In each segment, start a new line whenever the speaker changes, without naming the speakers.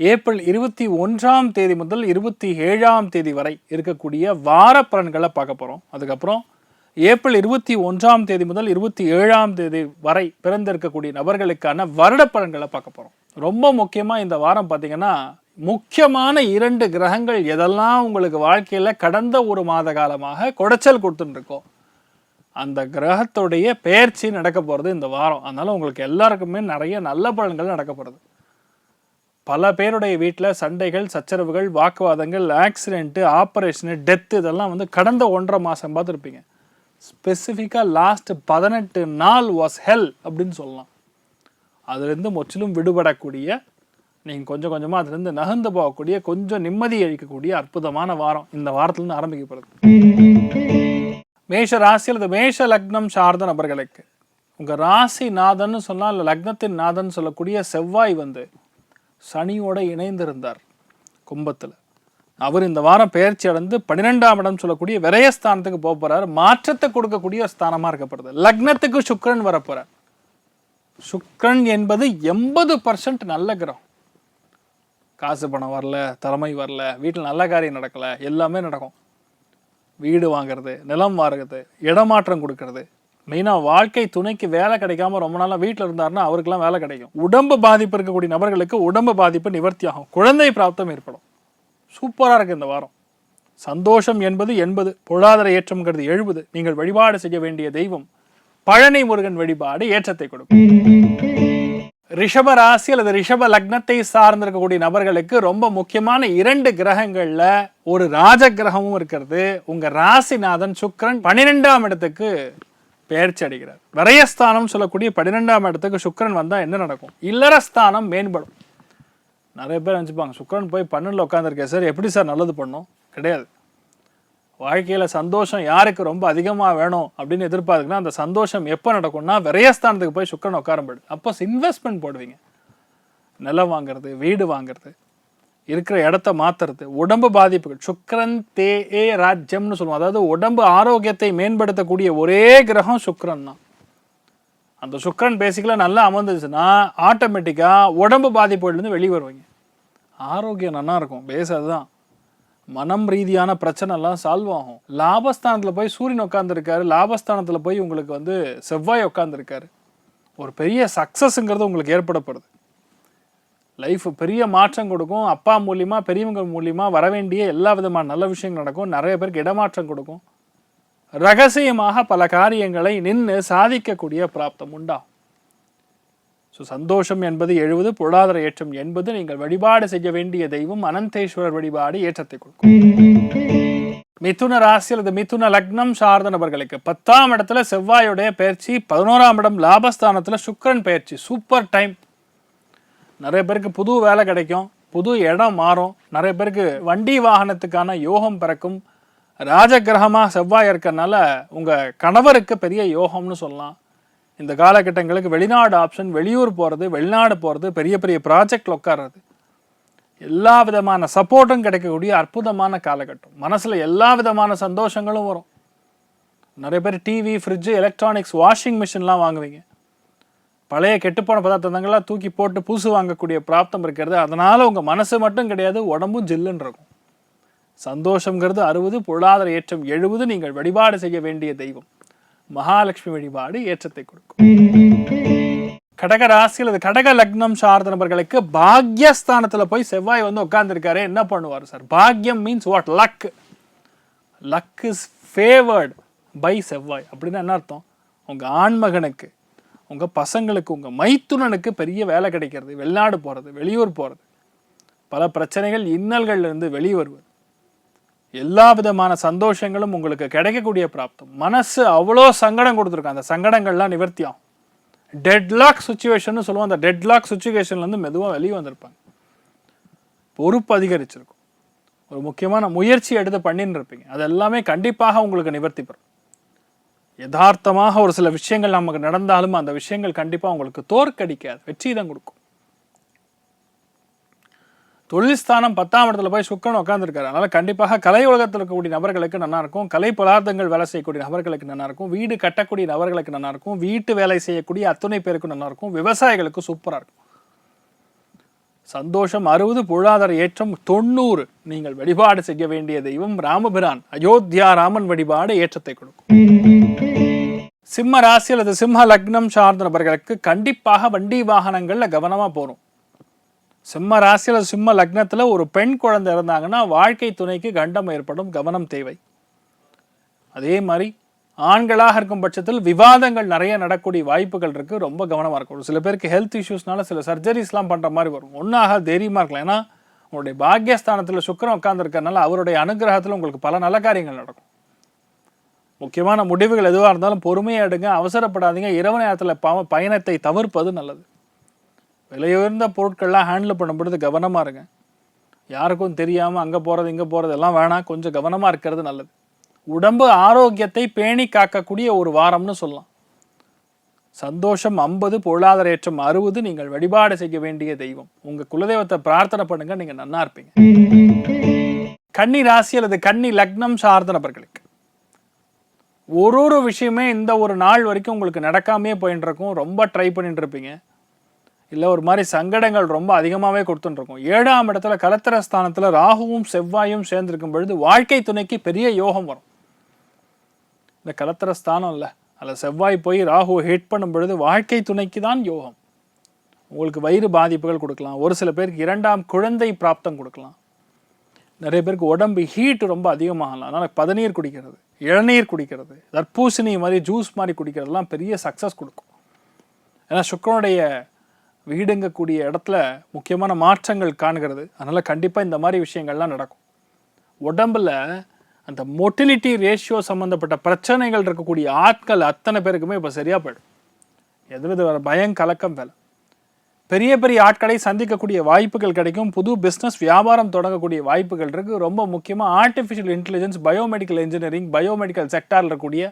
April இருபத்தி ஒன்றாம் தேதி முதல் இருபத்தி ஏழாம் தேதி வரை இருக்கக்கூடிய வார பலன்களை பார்க்க போகிறோம் அதுக்கப்புறம் ஏப்ரல் இருபத்தி ஒன்றாம் தேதி முதல் இருபத்தி ஏழாம் தேதி வரை பிறந்திருக்கக்கூடிய நபர்களுக்கான வருட பலன்களை பார்க்க போகிறோம் ரொம்ப முக்கியமாக இந்த வாரம் பார்த்தீங்கன்னா முக்கியமான இரண்டு கிரகங்கள் எதெல்லாம் உங்களுக்கு வாழ்க்கையில் கடந்த ஒரு மாத காலமாக குடைச்சல் கொடுத்துட்டு அந்த கிரகத்துடைய பெயர்ச்சி நடக்க போகிறது இந்த வாரம். அதனால் உங்களுக்கு எல்லாருக்குமே நிறைய நல்ல பலன்கள் நடக்க போகிறது பல பேருடைய வீட்டில் சண்டைகள் சச்சரவுகள் வாக்குவாதங்கள் ஆக்சிடென்ட்டு ஆப்ரேஷனு டெத்து இதெல்லாம் வந்து கடந்த ஒன்றரை மாதம் பார்த்துருப்பீங்க. ஸ்பெசிஃபிக்காக லாஸ்ட் பதினெட்டு நாள் வாஸ் ஹெல் அப்படின்னு சொல்லலாம். அதுலேருந்து முற்றிலும் விடுபடக்கூடிய நீங்கள் கொஞ்சம் கொஞ்சமாக அதுலேருந்து நகர்ந்து போகக்கூடிய கொஞ்சம் நிம்மதி அளிக்கக்கூடிய அற்புதமான வாரம் இந்த வாரத்துலேருந்து ஆரம்பிக்கப்படுது. மேஷ ராசி அல்லது மேஷ லக்னம் சார்ந்த நபர்களுக்கு உங்கள் ராசி நாதன்னு சொன்னால் இல்லை லக்னத்தின் நாதன் சொல்லக்கூடிய செவ்வாய் வந்து சனியோட இணைந்திருந்தார் கும்பத்தில். அவர் இந்த வாரம் பெயர்ச்சி அடைந்து பன்னிரெண்டாம் இடம் சொல்லக்கூடிய விரயஸ்தானத்துக்கு போக போறார். மாற்றத்தை கொடுக்கக்கூடிய ஸ்தானமாக இருக்கப்படுது லக்னத்துக்கு சுக்கரன் வரப்போறார் சுக்கரன் என்பது எண்பது பர்சன்ட் நல்ல கிரகம். காசு பணம் வரல திறமை வரல வீட்டில் நல்ல காரியம் நடக்கலை எல்லாமே நடக்கும். வீடு வாங்குறது நிலம் வாங்குறது இடமாற்றம் கொடுக்கறது மெயினாக வாழ்க்கை துணைக்கு வேலை கிடைக்காம ரொம்ப நாளாக வீட்டில் இருந்தாருன்னா அவருக்கெல்லாம் வேலை கிடைக்கும். உடம்பு பாதிப்பு இருக்கக்கூடிய நபர்களுக்கு உடம்பு பாதிப்பு நிவர்த்தி ஆகும் குழந்தை பிராப்தம் ஏற்படும். சூப்பராக இருக்கு இந்த வாரம். சந்தோஷம் என்பது எண்பது பொருளாதார ஏற்றம்ங்கிறது எழுபது. நீங்கள் வழிபாடு செய்ய வேண்டிய தெய்வம் பழனி முருகன் வழிபாடு ஏற்றத்தை கொடுக்கும். ரிஷப ராசி அல்லது ரிஷப லக்னத்தை சார்ந்திருக்கக்கூடிய நபர்களுக்கு ரொம்ப முக்கியமான இரண்டு கிரகங்கள்ல ஒரு ராஜ கிரகமும் இருக்கிறது. உங்க ராசிநாதன் சுக்கிரன் பன்னிரெண்டாம் இடத்துக்கு பெயர்ச்சி அடைகிறார். விரயஸ்தானம் சொல்லக்கூடிய பன்னிரெண்டாம் இடத்துக்கு சுக்கரன் வந்தால் என்ன நடக்கும்? இல்லறஸ்தானம் மேம்படும். நிறைய பேர் நினச்சிப்பாங்க சுக்கரன் போய் பன்னெண்டில் உட்காந்துருக்கேன் சார் எப்படி சார் நல்லது பண்ணும்? கிடையாது. வாழ்க்கையில் சந்தோஷம் யாருக்கு ரொம்ப அதிகமாக வேணும் அப்படின்னு எதிர்பார்க்குன்னா அந்த சந்தோஷம் எப்போ நடக்கும்னா விரயஸ்தானத்துக்கு போய் சுக்கரன் உட்காரம்படு. அப்போ இன்வெஸ்ட்மெண்ட் போடுவீங்க. நிலம் வாங்குறது வீடு வாங்குறது இருக்கிற இடத்த மாத்துறது. உடம்பு பாதிப்புகள். சுக்ரன் தே ஏ ராஜ்யம்னு சொல்லுவோம். அதாவது உடம்பு ஆரோக்கியத்தை மேம்படுத்தக்கூடிய ஒரே கிரகம் சுக்ரன் தான். அந்த சுக்கிரன் பேசிக்கலாக நல்லா அமர்ந்துச்சுன்னா ஆட்டோமேட்டிக்காக உடம்பு பாதிப்புகள்லேருந்து வெளியே வருவீங்க. ஆரோக்கியம் நல்லா இருக்கும். பேஸ் அதுதான். மனம் ரீதியான பிரச்சனைலாம் சால்வ் ஆகும். லாபஸ்தானத்தில் போய் சூரியன் உட்காந்துருக்காரு லாபஸ்தானத்தில் போய் உங்களுக்கு வந்து செவ்வாய் உட்காந்துருக்காரு ஒரு பெரிய சக்ஸஸ்ங்கிறது உங்களுக்கு ஏற்படப்படுது லைஃப் பெரிய மாற்றம் கொடுக்கும். அப்பா மூலியமா பெரியவங்க மூலியமா வர வேண்டிய எல்லா விதமான நல்ல விஷயங்கள் நடக்கும். நிறைய பேருக்கு இடமாற்றம் கொடுக்கும். ரகசியமாக பல காரியங்களை நின்று சாதிக்கக்கூடிய பிராப்தம் உண்டாகும் ஸோ சந்தோஷம் என்பது எழுபது பொருளாதார ஏற்றம் என்பது நீங்கள் வழிபாடு செய்ய வேண்டிய தெய்வம் அனந்தேஸ்வரர் வழிபாடு ஏற்றத்தை கொடுக்கும். மிதுன ராசி அல்லது மிதுன லக்னம் சார்ந்த நபர்களுக்கு பத்தாம் இடத்துல செவ்வாயுடைய பயிற்சி பதினோராம் இடம் லாபஸ்தானத்துல சுக்கிரன் பயிற்சி. Super time. நிறைய பேருக்கு புது வேலை கிடைக்கும் புது இடம் மாறும் நிறைய பேருக்கு வண்டி வாகனத்துக்கான யோகம் பிறக்கும். ராஜகிரகமாக செவ்வாய் இருக்கிறனால உங்கள் கணவருக்கு பெரிய யோகம்னு சொல்லலாம். இந்த காலகட்டங்களுக்கு வெளிநாடு ஆப்ஷன் வெளியூர் போகிறது வெளிநாடு போகிறது பெரிய பெரிய ப்ராஜெக்டில் உட்கார்றது. எல்லா விதமான சப்போர்ட்டும் கிடைக்கக்கூடிய அற்புதமான காலகட்டம். மனசில் எல்லா விதமான சந்தோஷங்களும் வரும். நிறைய பேர் டிவி ஃப்ரிட்ஜு எலக்ட்ரானிக்ஸ் வாஷிங் மிஷின்லாம் வாங்குவீங்க. பழைய கெட்டுப்போன பதார்த்தங்கள்லாம் தூக்கி போட்டு புதுசு வாங்கக்கூடிய பிராப்தம் இருக்கிறது. அதனால் உங்கள் மனசு மட்டும் கிடையாது உடம்பும் ஜில்லுன்னு இருக்கும். சந்தோஷங்கிறது அறுபது பொருளாதார ஏற்றம் எழுபது நீங்கள் வழிபாடு செய்ய வேண்டிய தெய்வம். மகாலட்சுமி வழிபாடு ஏற்றத்தை கொடுக்கும். கடக ராசி அல்லது கடக லக்னம் சார்ந்த நபர்களுக்கு பாக்யஸ்தானத்தில் போய் செவ்வாய் வந்து உட்கார்ந்துருக்காரு. என்ன பண்ணுவார் sir? Bhagyam means what luck luck is favoured by செவ்வாய். அப்படின்னு என்ன அர்த்தம்? உங்கள் ஆண்மகனுக்கு உங்கள் பசங்களுக்கு உங்கள் மைத்துனனுக்கு பெரிய வேலை கிடைக்கிறது வெளிநாடு போகிறது வெளியூர் போகிறது பல பிரச்சனைகள் இன்னல்கள்ல இருந்து வெளிவருவது. எல்லா விதமான சந்தோஷங்களும் உங்களுக்கு கிடைக்கக்கூடிய பிராப்தம். மனசு அவ்வளோ சங்கடம் கொடுத்துருக்கும் அந்த சங்கடங்கள்லாம் நிவர்த்தியாகும். டெட்லாக் சுச்சுவேஷன் சொல்லுவோம். அந்த டெட்லாக் சுச்சுவேஷன்லேருந்து மெதுவாக வெளியே வந்திருப்பாங்க. பொறுப்பு அதிகரிச்சிருக்கும். ஒரு முக்கியமான முயற்சி எடுத்து பண்ணின்னு இருப்பீங்க. அது எல்லாமே கண்டிப்பாக உங்களுக்கு நிவர்த்தி பெறும். யதார்த்தமாக ஒரு சில விஷயங்கள் நமக்கு நடந்தாலும் அந்த விஷயங்கள் கண்டிப்பாக உங்களுக்கு தோற்கடிக்காது. வெற்றி தான் கொடுக்கும். தொழில் ஸ்தானம் பத்தாம் இடத்துல போய் சுக்கரன் உட்காந்துருக்காரு அதனால கண்டிப்பாக கலை உலகத்தில் இருக்கக்கூடிய நபர்களுக்கு நல்லா இருக்கும். கலை பதார்த்தங்கள் வேலை செய்யக்கூடிய நபர்களுக்கு நல்லா இருக்கும். வீடு கட்டக்கூடிய நபர்களுக்கு நல்லா இருக்கும். வீட்டு வேலை செய்யக்கூடிய அத்துணை பேருக்கு நல்லா இருக்கும். விவசாயிகளுக்கு சூப்பராக இருக்கும். சந்தோஷம் அறுபது பொருளாதார ஏற்றம் தொண்ணூறு. நீங்கள் வழிபாடு செய்ய வேண்டிய தெய்வம் ராமபிரான். அயோத்தியா ராமன் வழிபாடு ஏற்றத்தை கொடுக்கும். சிம்ம ராசி அல்லது சிம்ம லக்னம் சார்ந்த நபர்களுக்கு கண்டிப்பாக வண்டி வாகனங்களில் கவனமாக போகணும். சிம்ம ராசி அல்லது சிம்ம லக்னத்தில் ஒரு பெண் குழந்தை இருந்தாங்கன்னா வாழ்க்கை துணைக்கு கண்டம் ஏற்படும் கவனம் தேவை. அதே மாதிரி ஆண்களாக இருக்கும் பட்சத்தில் விவாதங்கள் நிறைய நடக்கக்கூடிய வாய்ப்புகள் இருக்குது ரொம்ப கவனமாக இருக்கும் ஒரு சில பேருக்கு ஹெல்த் இஷ்யூஸ்னால சில சர்ஜரிஸ்லாம் பண்ணுற மாதிரி வரும். ஒன்றாக தைரியமாக இருக்கலாம். ஏன்னா உங்களுடைய பாக்யஸ்தானத்தில் சுக்கரம் உட்காந்துருக்கறனால அவருடைய அனுகிரகத்தில் உங்களுக்கு பல நல்ல காரியங்கள் நடக்கும். முக்கியமான முடிவுகள் எதுவாக இருந்தாலும் பொறுமையாக எடுங்க அவசரப்படாதீங்க. இரவு நேரத்தில் பாவ பயணத்தை தவிர்ப்பது நல்லது. விலையுயர்ந்த பொருட்கள்லாம் ஹேண்டில் பண்ணும்பொழுது கவனமாக இருங்க. யாருக்கும் தெரியாமல் அங்கே போகிறது இங்கே போகிறது எல்லாம் வேணாம். கொஞ்சம் கவனமாக இருக்கிறது நல்லது. உடம்பு ஆரோக்கியத்தை பேணி காக்கக்கூடிய ஒரு வாரம்னு சொல்லலாம். சந்தோஷம் ஐம்பது பொருளாதார ஏற்றம் அறுபது நீங்கள் வழிபாடு செய்ய வேண்டிய தெய்வம். உங்கள் குலதெய்வத்தை பிரார்த்தனை பண்ணுங்க நீங்கள் நன்னா இருப்பீங்க. கன்னி ராசி அல்லது கன்னி லக்னம் சார்ந்த நபர்களுக்கு. ஒரு ஒரு விஷயமே இந்த ஒரு நாள் வரைக்கும் உங்களுக்கு நடக்காமையே போயின்னு இருக்கும் ரொம்ப ட்ரை பண்ணிட்டு இருப்பீங்க இல்லை ஒரு மாதிரி சங்கடங்கள் ரொம்ப அதிகமாகவே கொடுத்துட்டுருக்கும் ஏழாம் இடத்துல கலத்திர ஸ்தானத்தில் ராகுவும் செவ்வாயும் சேர்ந்திருக்கும் பொழுது வாழ்க்கை துணைக்கு பெரிய யோகம் வரும். இந்த கலத்திர ஸ்தானம் இல்லை அதில் செவ்வாய் போய் ராகுவை ஹிட் பண்ணும் பொழுது வாழ்க்கை துணைக்கு தான் யோகம். உங்களுக்கு வயிறு பாதிப்புகள் கொடுக்கலாம். ஒரு சில பேருக்கு இரண்டாம் குழந்தை பிராப்தம் கொடுக்கலாம். நிறைய பேருக்கு உடம்பு ஹீட் ரொம்ப அதிகமாகலாம். அதனால் பதநீர் குடிக்கிறது. இளநீர் குடிக்கிறது தர்பூசணி மாதிரி ஜூஸ் மாதிரி குடிக்கிறதுலாம் பெரிய சக்ஸஸ் கொடுக்கும். ஏன்னா சுக்கரனுடைய வீடுங்கக்கூடிய இடத்துல முக்கியமான மாற்றங்கள் காணுகிறது. அதனால் கண்டிப்பாக இந்த மாதிரி விஷயங்கள்லாம் நடக்கும். உடம்பில் அந்த மொட்டிலிட்டி ரேஷியோ சம்மந்தப்பட்ட பிரச்சனைகள் இருக்கக்கூடிய ஆட்கள் அத்தனை பேருக்குமே இப்போ சரியாக போயிடும். எதுவித பயம் கலக்கம் வேலை. பெரிய பெரிய ஆட்களை சந்திக்கக்கூடிய வாய்ப்புகள் கிடைக்கும். புது பிஸ்னஸ் வியாபாரம் தொடங்கக்கூடிய வாய்ப்புகள் இருக்குது ரொம்ப முக்கியமாக artificial intelligence biomedical engineering biomedical செக்டாரில் இருக்கக்கூடிய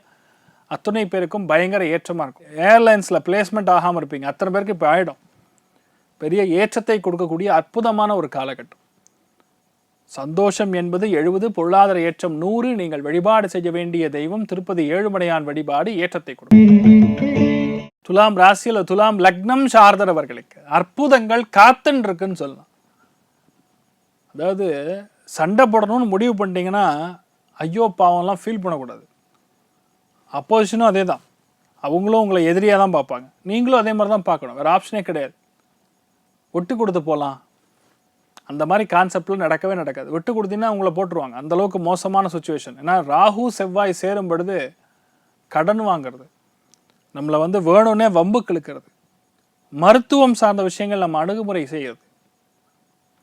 அத்தனை பேருக்கும் பயங்கர ஏற்றமாக இருக்கும். ஏர்லைன்ஸில் பிளேஸ்மெண்ட் ஆகாமல் இருப்பீங்க. அத்தனை பேருக்கு இப்போ ஆகிடும் பெரிய ஏற்றத்தை கொடுக்கக்கூடிய அற்புதமான ஒரு காலகட்டம். சந்தோஷம் என்பது எழுபது பொருளாதார ஏற்றம் நூறு. நீங்கள் வழிபாடு செய்ய வேண்டிய தெய்வம் திருப்பதி ஏழுமலையான் வழிபாடு ஏற்றத்தை கொடுக்கும். துலாம் ராசியில் துலாம் லக்னம் சார்ந்தவர்களுக்கு அற்புதங்கள் காத்துன்ருக்குன்னு சொல்லலாம். அதாவது சண்டை போடணும்னு முடிவு பண்ணிட்டீங்கன்னா ஐயோ பாவம்லாம் ஃபீல் பண்ணக்கூடாது. அப்போசிஷனும் அதே தான் அவங்களும் உங்களை எதிரியாக தான் பார்ப்பாங்க. நீங்களும் அதே மாதிரி தான் பார்க்கணும். வேறு ஆப்ஷனே கிடையாது. ஒட்டு கொடுத்து போகலாம் அந்த மாதிரி கான்செப்டில் நடக்கவே நடக்காது. விட்டு கொடுத்தீங்கன்னா அவங்கள போட்டுருவாங்க. அந்தளவுக்கு மோசமான சுச்சுவேஷன் ஏன்னா ராகு செவ்வாய் சேரும் பொழுது கடன் வாங்குறது. நம்மளை வந்து வேணும்னே வம்பு கிழக்கிறது. மருத்துவம் சார்ந்த விஷயங்கள் நம்ம அணுகுமுறை செய்கிறது.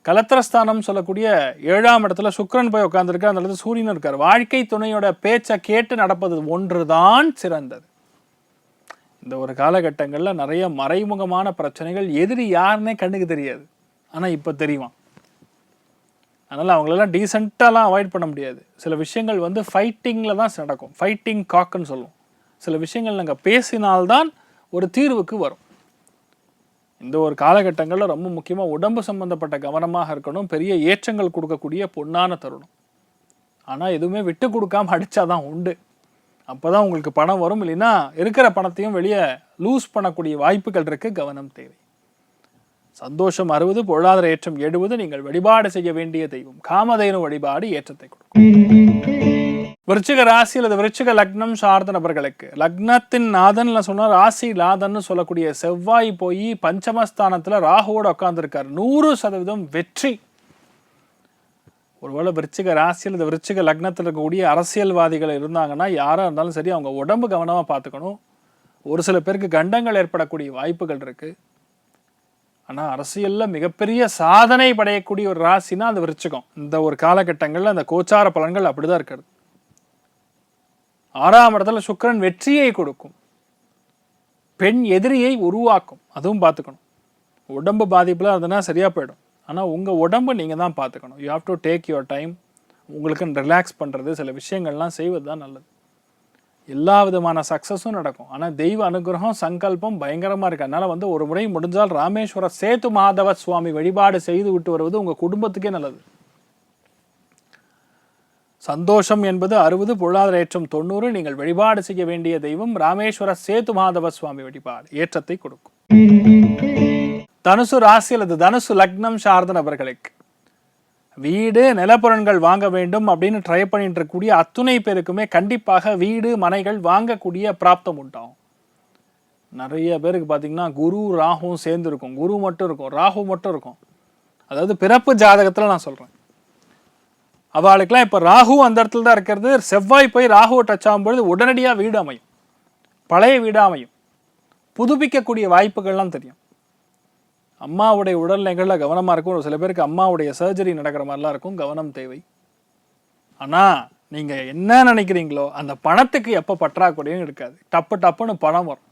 கலத்திரஸ்தானம் சொல்லக்கூடிய ஏழாம் இடத்துல சுக்கரன் போய் உட்காந்துருக்கார் அந்த இடத்துல சூரியன் இருக்கார். வாழ்க்கை துணையோட பேச்சை கேட்டு நடப்பது ஒன்று தான் சிறந்தது. இந்த ஒரு காலகட்டங்களில் நிறைய மறைமுகமான பிரச்சனைகள் எதிரி யாருன்னே கண்ணுக்கு தெரியாது. ஆனால் இப்போ தெரியுமா அதனால் அவங்களெல்லாம் டீசெண்டாலாம் அவாய்ட் பண்ண முடியாது. சில விஷயங்கள் வந்து ஃபைட்டிங்கில் தான் நடக்கும். ஃபைட்டிங் காக்குன்னு சொல்லுவோம். சில விஷயங்கள் நாங்கள் பேசினால்தான் ஒரு தீர்வுக்கு வரும். இந்த ஒரு காலகட்டங்களில் ரொம்ப முக்கியமாக உடம்பு சம்பந்தப்பட்ட கவனமாக இருக்கணும் பெரிய ஏற்றங்கள் கொடுக்கக்கூடிய பொன்னான தருணம். ஆனால் எதுவுமே விட்டு கொடுக்காம அடித்தாதான் உண்டு. அப்போ தான் உங்களுக்கு பணம் வரும் இல்லைன்னா இருக்கிற பணத்தையும் வெளியே லூஸ் பண்ணக்கூடிய வாய்ப்புகள் இருக்கு கவனம் தேவை. சந்தோஷம் அறுபது பொருளாதார ஏற்றம் எழுபது நீங்கள் வழிபாடு செய்ய வேண்டிய தெய்வம். காமதேனு வழிபாடு ஏற்றத்தை கொடுக்கும். விருச்சிக ராசி அல்லது விருச்சிக லக்னம் சார்ந்த நபர்களுக்கு லக்னத்தின் நாதன்ல சொன்னா ராசி நாதன்னு சொல்லக்கூடிய செவ்வாய் போய் பஞ்சமஸ்தானத்துல ராகுவோட உட்காந்துருக்காரு நூறு சதவீதம் வெற்றி. ஒருவேளை விருச்சிக ராசி அல்லது விருச்சிக லக்னத்தில் இருக்கக்கூடிய அரசியல்வாதிகள் இருந்தாங்கன்னா யாராக இருந்தாலும் சரி அவங்க உடம்பு கவனமாக பார்த்துக்கணும். ஒரு சில பேருக்கு கண்டங்கள் ஏற்படக்கூடிய வாய்ப்புகள் இருக்குது ஆனால் அரசியலில் மிகப்பெரிய சாதனை படையக்கூடிய ஒரு ராசினா அது விருச்சிகம். இந்த ஒரு காலகட்டங்களில் அந்த கோச்சார பலன்கள் அப்படிதான் இருக்கிறது. ஆறாம் இடத்துல சுக்கிரன் வெற்றியை கொடுக்கும். பெண் எதிரியை உருவாக்கும். அதுவும் பார்த்துக்கணும். உடம்பு பாதிப்பில் அதுனா சரியாக போயிடும். ஆனால் உங்கள் உடம்பு நீங்கள் தான் பார்த்துக்கணும். You have to take your time உங்களுக்கு ரிலாக்ஸ் பண்ணுறது சில விஷயங்கள்லாம் செய்வது தான் நல்லது. எல்லா விதமான சக்ஸஸும் நடக்கும். ஆனால் தெய்வ அனுகிரகம் சங்கல்பம் பயங்கரமாக இருக்கு. அதனால் வந்து ஒரு முறை முடிஞ்சால் ராமேஸ்வர சேத்து மாதவ சுவாமி வழிபாடு செய்து விட்டு வருவது உங்கள் குடும்பத்துக்கே நல்லது. சந்தோஷம் என்பது அறுபது பொருளாதார ஏற்றம் தொண்ணூறு. நீங்கள் வழிபாடு செய்ய வேண்டிய தெய்வம் ராமேஸ்வர சேது மாதவ சுவாமி வழிபாடு ஏற்றத்தை கொடுக்கும். தனுசு ராசி அல்லது தனுசு லக்னம் சார்ந்த நபர்களுக்கு வீடு நிலப்புறன்கள் வாங்க வேண்டும் அப்படின்னு ட்ரை பண்ணிட்டு இருக்கக்கூடிய அத்துணை பேருக்குமே கண்டிப்பாக வீடு மனைகள் வாங்கக்கூடிய பிராப்தம் உண்டாகும். நிறைய பேருக்கு பார்த்தீங்கன்னா குரு ராகுவும் சேர்ந்து இருக்கும். குரு மட்டும் இருக்கும் ராகு மட்டும் இருக்கும். அதாவது பிறப்பு ஜாதகத்தில் நான் சொல்கிறேன் அவளுக்கெல்லாம் இப்போ ராகு அந்த இடத்துல தான் இருக்கிறது. செவ்வாய் போய் ராகுவை டச் ஆகும்பொழுது உடனடியாக வீடு அமையும். பழைய வீடு அமையும். புதுப்பிக்கக்கூடிய வாய்ப்புகள்லாம் தெரியும். அம்மாவுடைய உடல் நிகழில் கவனமாக இருக்கும். ஒரு சில பேருக்கு அம்மாவுடைய சர்ஜரி நடக்கிற மாதிரிலாம் இருக்கும். கவனம் தேவை. ஆனால் நீங்கள் என்ன நினைக்கிறீங்களோ அந்த பணத்துக்கு எப்போ பற்றாக்குறையும் இருக்காது. டப்பு டப்புன்னு பணம் வரும்.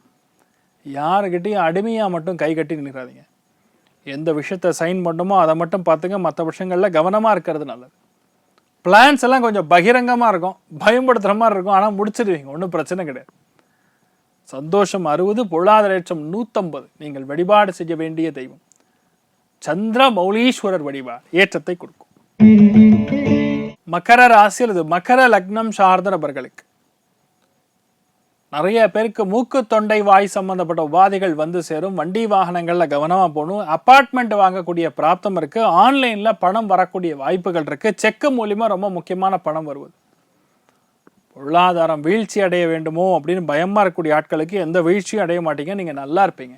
யாருக்கிட்டையும் அடிமையாக மட்டும் கை கட்டி நிற்காதீங்க எந்த விஷயத்த சைன் பண்ணுமோ அதை மட்டும் பார்த்துங்க. மற்ற விஷயங்களில் கவனமாக இருக்கிறது நல்லது. பிளான்ஸ் எல்லாம் கொஞ்சம் பகிரங்கமாக இருக்கும். பயன்படுத்துகிற மாதிரி இருக்கும். ஆனால் முடிச்சிடுவீங்க ஒன்றும் பிரச்சனை கிடையாது. சந்தோஷம் அறுபது பொருளாதார ஏற்றம் நூற்றம்பது நீங்கள் வழிபாடு செய்ய வேண்டிய தெய்வம். சந்திர மௌலீஸ்வரர் வழிபாடு ஏற்றத்தை கொடுக்கும். மகர ராசி அல்லது மகர லக்னம் சார்ந்த நபர்களுக்கு நிறைய பேருக்கு மூக்கு தொண்டை வாய் சம்பந்தப்பட்ட உபாதைகள் வந்து சேரும். வண்டி வாகனங்களில் கவனமாக போகணும். அப்பார்ட்மெண்ட் வாங்கக்கூடிய பிராப்தம் இருக்கு. ஆன்லைனில் பணம் வரக்கூடிய வாய்ப்புகள் இருக்குது செக்கு மூலிமா ரொம்ப முக்கியமான பணம் வருவது. பொருளாதாரம் வீழ்ச்சி அடைய வேண்டுமோ அப்படின்னு பயமாக இருக்கக்கூடிய ஆட்களுக்கு எந்த வீழ்ச்சியும் அடைய மாட்டீங்க. நீங்கள் நல்லா இருப்பீங்க.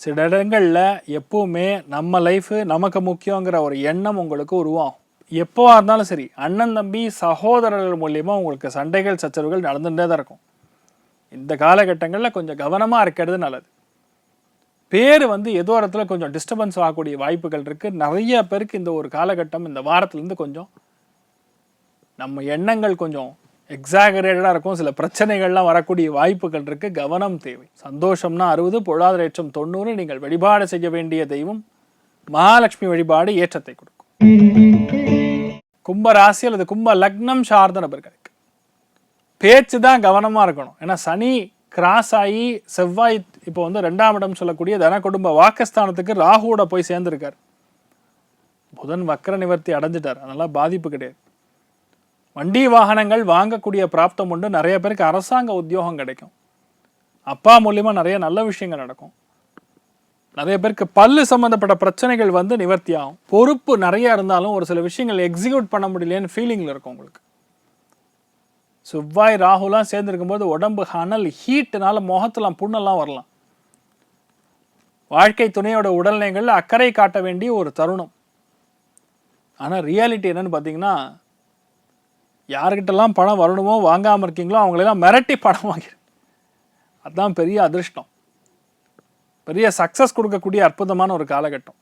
சில இடங்களில் எப்போவுமே நம்ம லைஃபு நமக்கு முக்கியங்கிற ஒரு எண்ணம் உங்களுக்கு உருவாகும். எப்போவாக இருந்தாலும் சரி அண்ணன் தம்பி சகோதரர்கள் மூலியமாக உங்களுக்கு சண்டைகள் சச்சரவுகள் நடந்துகிட்டே தான் இருக்கும். இந்த காலகட்டங்களில் கொஞ்சம் கவனமாக இருக்கிறது நல்லது. பேர் வந்து ஏதோ இடத்துல கொஞ்சம் டிஸ்டர்பன்ஸ் ஆகக்கூடிய வாய்ப்புகள் இருக்குது நிறைய பேருக்கு இந்த ஒரு காலகட்டம் இந்த வாரத்துலேருந்து கொஞ்சம் நம்ம எண்ணங்கள் கொஞ்சம் எக்ஸாகரேட்டடாக இருக்கும். சில பிரச்சனைகள்லாம் வரக்கூடிய வாய்ப்புகள் இருக்குது கவனம் தேவை. சந்தோஷம்னா அறுபது பொருளாதார ஏற்றம் தொண்ணூறு. நீங்கள் வழிபாடு செய்ய வேண்டிய தெய்வம் மகாலட்சுமி வழிபாடு ஏற்றத்தை கொடுக்கும். கும்ப ராசி அல்லது கும்ப லக்னம் சார்ந்த நபர்கள். பேச்சு தான் கவனமாக இருக்கணும். ஏன்னா சனி கிராஸ் ஆகி செவ்வாய் இப்போ வந்து ரெண்டாம் இடம் சொல்லக்கூடிய தன குடும்ப வாக்கஸ்தானத்துக்கு ராகுவோட போய் சேர்ந்திருக்கார். புதன் வக்கர நிவர்த்தி அடைஞ்சிட்டார். அதனால் பாதிப்பு கிடையாது. வண்டி வாகனங்கள் வாங்கக்கூடிய பிராப்தம் உண்டு. நிறைய பேருக்கு அரசாங்க உத்தியோகம் கிடைக்கும். அப்பா மூலியமாக நிறைய நல்ல விஷயங்கள் நடக்கும். நிறைய பேருக்கு பல்லு சம்மந்தப்பட்ட பிரச்சனைகள் வந்து நிவர்த்தி ஆகும். பொறுப்பு நிறையா இருந்தாலும் ஒரு சில விஷயங்கள் எக்ஸிக்யூட் பண்ண முடியலையேன்னு ஃபீலிங்கில் இருக்கும் உங்களுக்கு. செவ்வாய் ராகுலாம் சேர்ந்துருக்கும்போது உடம்பு ஹனல் ஹீட்டுனால முகத்துலாம் புண்ணெல்லாம் வரலாம். வாழ்க்கை துணையோட உடல்நிலைகளில் அக்கறை காட்ட வேண்டிய ஒரு தருணம். ஆனால் ரியாலிட்டி என்னன்னு பார்த்தீங்கன்னா யாருக்கிட்டலாம் பணம் வரணுமோ வாங்காமல் இருக்கீங்களோ அவங்களெல்லாம் மிரட்டி பணம் வாங்கிடு அதுதான் பெரிய அதிர்ஷ்டம். பெரிய சக்ஸஸ் கொடுக்கக்கூடிய அற்புதமான ஒரு காலகட்டம்.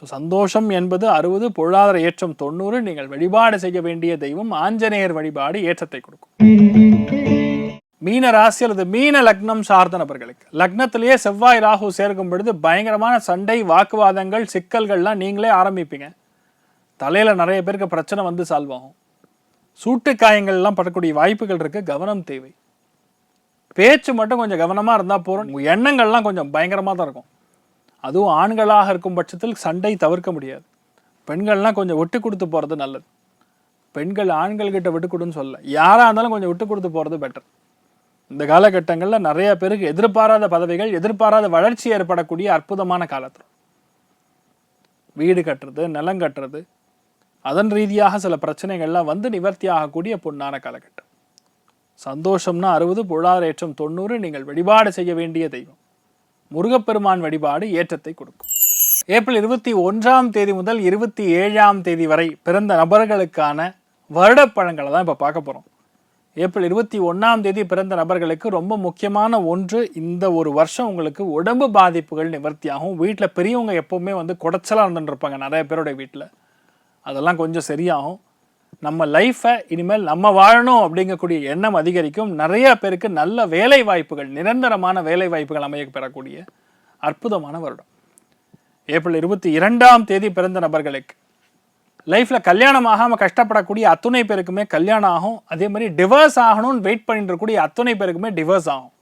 ஸோ சந்தோஷம் என்பது அறுபது பொருளாதார ஏற்றம் தொண்ணூறு. நீங்கள் வழிபாடு செய்ய வேண்டிய தெய்வம் ஆஞ்சநேயர் வழிபாடு ஏற்றத்தை கொடுக்கும். மீன ராசி அல்லது மீன லக்னம் சார்ந்த நபர்களுக்கு லக்னத்திலேயே செவ்வாய் ராகு சேர்க்கும் பொழுது பயங்கரமான சண்டை வாக்குவாதங்கள் சிக்கல்கள்லாம் நீங்களே ஆரம்பிப்பீங்க. தலையில நிறைய பேருக்கு பிரச்சனை வந்து சால்வ் ஆகும். சூட்டு காயங்கள்லாம் படக்கூடிய வாய்ப்புகள் இருக்கு. கவனம் தேவை. பேச்சு மட்டும் கொஞ்சம் கவனமா இருந்தா போகிறோம் எண்ணங்கள்லாம் கொஞ்சம் பயங்கரமா தான் இருக்கும். அதுவும் ஆண்களாக இருக்கும் பட்சத்தில் சண்டை தவிர்க்க முடியாது. பெண்கள்லாம் கொஞ்சம் விட்டு கொடுத்து போகிறது நல்லது. பெண்கள் ஆண்கள்கிட்ட விட்டு கொடுன்னு சொல்ல யாராக இருந்தாலும் கொஞ்சம் விட்டு கொடுத்து போகிறது பெட்டர் இந்த காலகட்டங்களில் நிறைய பேருக்கு எதிர்பாராத பதவிகள் எதிர்பாராத வளர்ச்சி ஏற்படக்கூடிய அற்புதமான காலத்தில். வீடு கட்டுறது நிலம் கட்டுறது அதன் ரீதியாக சில பிரச்சனைகள்லாம் வந்து நிவர்த்தி ஆகக்கூடிய பொன்னான காலகட்டம். சந்தோஷம்னா அறுபது பொருளாதாரேற்றம் தொண்ணூறு நீங்கள் வழிபாடு செய்ய வேண்டிய தெய்வம். முருகப்பெருமான் வழிபாடு ஏற்றத்தை கொடுக்கும். ஏப்ரல் இருபத்தி ஒன்றாம் தேதி முதல் இருபத்தி ஏழாம் தேதி வரை பிறந்த நபர்களுக்கான வருட பழங்களை தான் இப்போ பார்க்க போகிறோம் ஏப்ரல் இருபத்தி ஒன்றாம் தேதி பிறந்த நபர்களுக்கு ரொம்ப முக்கியமான ஒன்று இந்த ஒரு வருஷம் உங்களுக்கு உடம்பு பாதிப்புகள் நிவர்த்தியாகும். வீட்டில் பெரியவங்க எப்போவுமே வந்து குடைச்சலாக இருந்துட்டு இருப்பாங்க நிறைய பேருடைய வீட்டில் அதெல்லாம் கொஞ்சம் சரியாகும். நம்ம லைஃப்பை இனிமேல் நம்ம வாழணும் அப்படிங்கக்கூடிய எண்ணம் அதிகரிக்கும். நிறைய பேருக்கு நல்ல வேலை வாய்ப்புகள் நிரந்தரமான வேலை வாய்ப்புகள் அமைய பெறக்கூடிய அற்புதமான வருடம். ஏப்ரல் இருபத்தி இரண்டாம் தேதி பிறந்த நபர்களுக்கு லைஃப்பில் கல்யாணம் ஆகாமல் கஷ்டப்படக்கூடிய அத்துணை பேருக்குமே கல்யாணம் ஆகும். அதே மாதிரி டிவர்ஸ் ஆகணும்னு வெயிட் பண்ணிட்டு இருக்கக்கூடிய அத்துணை பேருக்குமே டிவர்ஸ் ஆகும்.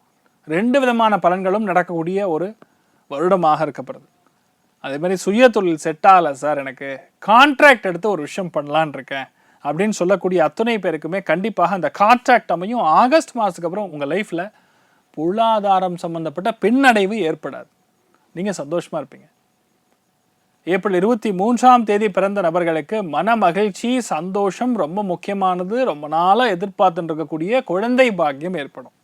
ரெண்டு விதமான பலன்களும் நடக்கக்கூடிய ஒரு வருடமாக இருக்கப்படுது அதே மாதிரி சுய தொழில் செட் ஆகலை சார் எனக்கு கான்ட்ராக்ட் எடுத்து ஒரு விஷயம் பண்ணலான் இருக்கேன். அப்படின்னு சொல்லக்கூடிய அத்துணை பேருக்குமே கண்டிப்பாக அந்த கான்ட்ராக்ட் அமையும். ஆகஸ்ட் மாதத்துக்கு அப்புறம் உங்கள் லைஃப்பில் பொருளாதாரம் சம்மந்தப்பட்ட பின்னடைவு ஏற்படாது. நீங்கள் சந்தோஷமாக இருப்பீங்க. ஏப்ரல் இருபத்தி மூன்றாம் தேதி பிறந்த நபர்களுக்கு மன மகிழ்ச்சி சந்தோஷம் ரொம்ப முக்கியமானது. ரொம்ப நாளாக எதிர்பார்த்துட்டு இருக்கக்கூடிய குழந்தை பாக்கியம் ஏற்படும்.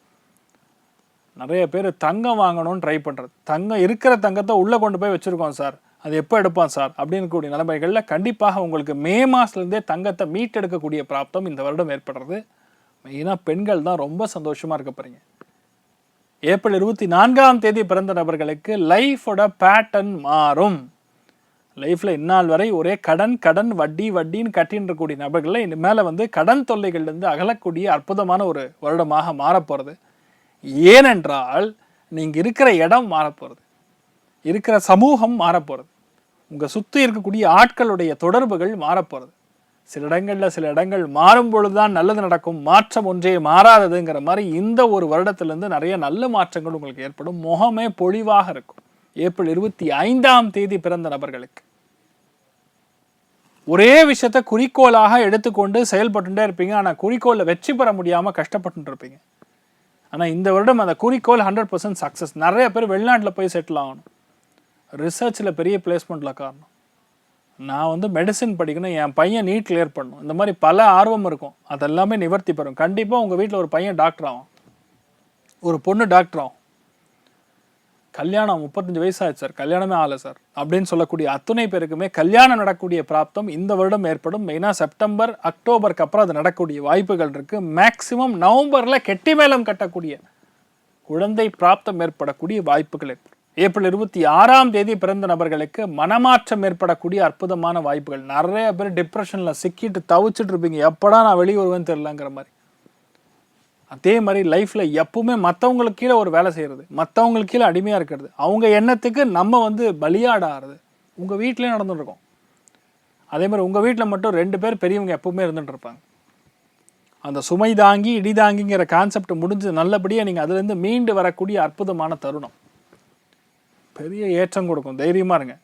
நிறைய பேர் தங்கம் வாங்கணும்னு ட்ரை பண்ணுறது தங்கம் இருக்கிற தங்கத்தை உள்ளே கொண்டு போய் வச்சுருக்கோம் சார். அது எப்போ எடுப்பான் சார்? அப்படின்னு கூடிய நிலைமைகளில் கண்டிப்பாக உங்களுக்கு மே மாதத்துலேருந்தே தங்கத்தை மீட்டெடுக்கக்கூடிய பிராப்தம் இந்த வருடம் ஏற்படுறது. மெயினாக பெண்கள் தான் ரொம்ப சந்தோஷமாக இருக்க போகிறீங்க ஏப்ரல் இருபத்தி நான்காம் தேதி பிறந்த நபர்களுக்கு லைஃபோட பேட்டர்ன் மாறும். லைஃப்பில் இந்நாள் வரை ஒரே கடன் கடன் வட்டி வட்டின்னு கட்டின்னு இருக்கக்கூடிய இனிமேல் வந்து கடன் தொல்லைகள்லேருந்து அகலக்கூடிய அற்புதமான ஒரு வருடமாக மாறப்போகிறது ஏனென்றால் நீங்கள் இருக்கிற இடம் மாறப்போகிறது இருக்கிற சமூகம் மாறப்போகிறது உங்கள் சுற்றி இருக்கக்கூடிய ஆட்களுடைய தொடர்புகள் மாறப்போகிறது சில இடங்களில் சில இடங்கள் மாறும் பொழுது தான் நல்லது நடக்கும். மாற்றம் ஒன்றே மாறாததுங்கிற மாதிரி இந்த ஒரு வருடத்திலேருந்து நிறைய நல்ல மாற்றங்கள் உங்களுக்கு ஏற்படும். முகமே பொழிவாக இருக்கும். ஏப்ரல் இருபத்தி ஐந்தாம் தேதி பிறந்த நபர்களுக்கு. ஒரே விஷயத்த குறிக்கோளாக எடுத்துக்கொண்டு செயல்பட்டுட்டே இருப்பீங்க. ஆனால் குறிக்கோளில் வெற்றி பெற முடியாமல் கஷ்டப்பட்டு இருப்பீங்க. ஆனால் இந்த வருடம் அந்த குறிக்கோள் ஹண்ட்ரட் பர்சன்ட் சக்ஸஸ் நிறைய பேர் வெளிநாட்டில் போய் செட்டில் ஆகணும். ரிசர்ச்சில் பெரிய பிளேஸ்மெண்ட்டில் காரணம். நான் வந்து மெடிசின் படிக்கணும் என் பையன் நீட் கிளியர் பண்ணும் இந்த மாதிரி பல ஆர்வம் இருக்கும். அதெல்லாமே நிவர்த்தி பெறும். கண்டிப்பாக உங்கள் வீட்டில் ஒரு பையன் டாக்டர் ஆகும் ஒரு பொண்ணு டாக்டர் ஆகும். கல்யாணம் முப்பத்தஞ்சு வயசாச்சு சார். கல்யாணமே ஆகலை சார். அப்படின்னு சொல்லக்கூடிய அத்துணை பேருக்குமே கல்யாணம் நடக்கக்கூடிய பிராப்தம் இந்த வருடம் ஏற்படும். மெயினாக செப்டம்பர் அக்டோபருக்கு அப்புறம் அது நடக்கக்கூடிய வாய்ப்புகள் இருக்குது மேக்சிமம் நவம்பரில் கெட்டி மேளம் கட்டக்கூடிய குழந்தை பிராப்தம் ஏற்படக்கூடிய வாய்ப்புகள் ஏற்படும். ஏப்ரல் இருபத்தி ஆறாம் தேதி பிறந்த நபர்களுக்கு மனமாற்றம் ஏற்படக்கூடிய அற்புதமான வாய்ப்புகள். நிறைய பேர் டிப்ரெஷனில் சிக்கிட்டு தவிச்சிட்டு இருப்பீங்க. எப்படா நான் வெளியே வருவேன்னு தெரிலங்கிற மாதிரி. அதே மாதிரி லைஃப்பில் எப்பவுமே மற்றவங்களுக்கு கீழே ஒரு வேலை செய்கிறது மற்றவங்களுக்கு கீழே அடிமையாக இருக்கிறது. அவங்க எண்ணத்துக்கு நம்ம வந்து பலியாட ஆறுது உங்கள் வீட்டிலே நடந்துருக்கோம் அதே மாதிரி உங்கள் வீட்டில் மட்டும் ரெண்டு பேர் பெரியவங்க எப்பவுமே இருந்துட்டு இருப்பாங்க அந்த சுமை தாங்கி இடி தாங்கிங்கிற கான்செப்ட் முடிஞ்சு நல்லபடியாக நீங்கள் அதுலேருந்து மீண்டு வரக்கூடிய அற்புதமான தருணம். பெரிய ஏற்றம் கொடுக்கும். தைரியமாக இருங்க.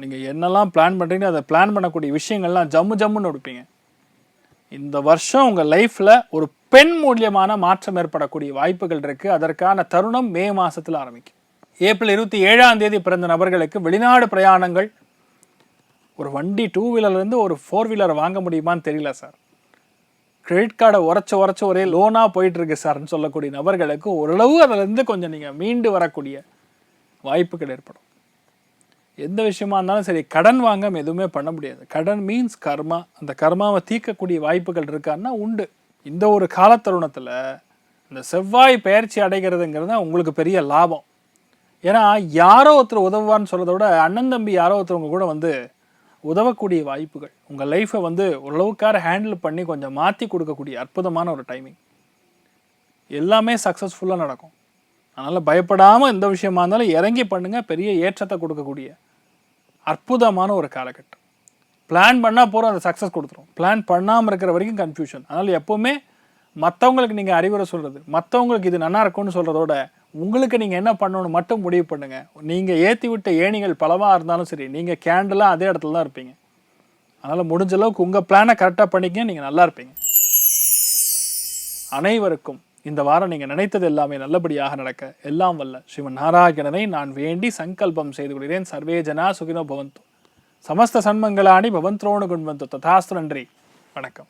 நீங்கள் என்னெல்லாம் பிளான் பண்ணுறீங்க அதை பிளான் பண்ணக்கூடிய விஷயங்கள்லாம் ஜம்மு ஜம்முன்னு கொடுப்பீங்க இந்த வருஷம் உங்கள் லைஃப்பில் ஒரு பெண் மூலியமான மாற்றம் ஏற்படக்கூடிய வாய்ப்புகள் இருக்குது அதற்கான தருணம் மே மாதத்தில் ஆரம்பிக்கும். ஏப்ரல் இருபத்தி ஏழாம் தேதி பிறந்த நபர்களுக்கு வெளிநாடு பிரயாணங்கள். ஒரு வண்டி டூ வீலர்லேருந்து ஒரு ஃபோர் வீலர் வாங்க முடியுமான்னு தெரியல சார் கிரெடிட் கார்டை உரைச்சி உரைச்சி ஒரே லோனாக போயிட்டுருக்கு சார்னு சொல்லக்கூடிய நபர்களுக்கு ஓரளவு அதிலேருந்து கொஞ்சம் நீங்கள் மீண்டு வரக்கூடிய வாய்ப்புகள் ஏற்படும். எந்த விஷயமா இருந்தாலும் சரி கடன் வாங்காமல் எதுவுமே பண்ண முடியாது. கடன் மீன்ஸ் கர்மா. அந்த கர்மாவை தீர்க்கக்கூடிய வாய்ப்புகள் இருக்கான்னா உண்டு. இந்த ஒரு காலத்தருணத்தில் இந்த செவ்வாய் பயிற்சி அடைகிறதுங்கிறது உங்களுக்கு பெரிய லாபம். ஏன்னா யாரோ ஒருத்தர் உதவுவான்னு சொல்கிறத விட அண்ணன் தம்பி யாரோ ஒருத்தர் கூட வந்து உதவக்கூடிய வாய்ப்புகள். உங்கள் லைஃப்பை வந்து ஓரளவுக்கார ஹேண்டில் பண்ணி கொஞ்சம் மாற்றி கொடுக்கக்கூடிய அற்புதமான ஒரு டைமிங் எல்லாமே சக்ஸஸ்ஃபுல்லாக நடக்கும். அதனால் பயப்படாமல் எந்த விஷயமா இருந்தாலும் இறங்கி பண்ணுங்கள் பெரிய ஏற்றத்தை கொடுக்கக்கூடிய அற்புதமான ஒரு காலகட்டம். பிளான் பண்ணால் போகிறோம் அதை சக்ஸஸ் கொடுத்துரும். பிளான் பண்ணாமல் இருக்கிற வரைக்கும் கன்ஃபியூஷன் அதனால் எப்போவுமே மற்றவங்களுக்கு நீங்கள் அறிவுரை சொல்கிறது மற்றவங்களுக்கு இது நல்லா இருக்கும்னு சொல்கிறதோட உங்களுக்கு நீங்கள் என்ன பண்ணணும்னு மட்டும் முடிவு பண்ணுங்கள் நீங்கள் ஏற்றி விட்ட ஏணிகள் பலவாக இருந்தாலும் சரி நீங்கள் கேண்டலாக அதே இடத்துல தான் இருப்பீங்க. அதனால் முடிஞ்ச அளவுக்கு உங்கள் பிளானை கரெக்டாக பண்ணிக்க நீங்கள் நல்லா இருப்பீங்க. அனைவருக்கும் இந்த வாரம் நீங்கள் நினைத்தது எல்லாமே நல்லபடியாக நடக்க எல்லாம் வல்ல. ஸ்ரீமன் நாராயணனை நான் வேண்டி சங்கல்பம் செய்து கொள்கிறேன். சர்வே ஜனா சுகினோ பவந்து. சமஸ்த சன்மங்களாணி பவந்த்ரோணு குண்வந்தோ. ததாஸ்து நன்றி. வணக்கம்.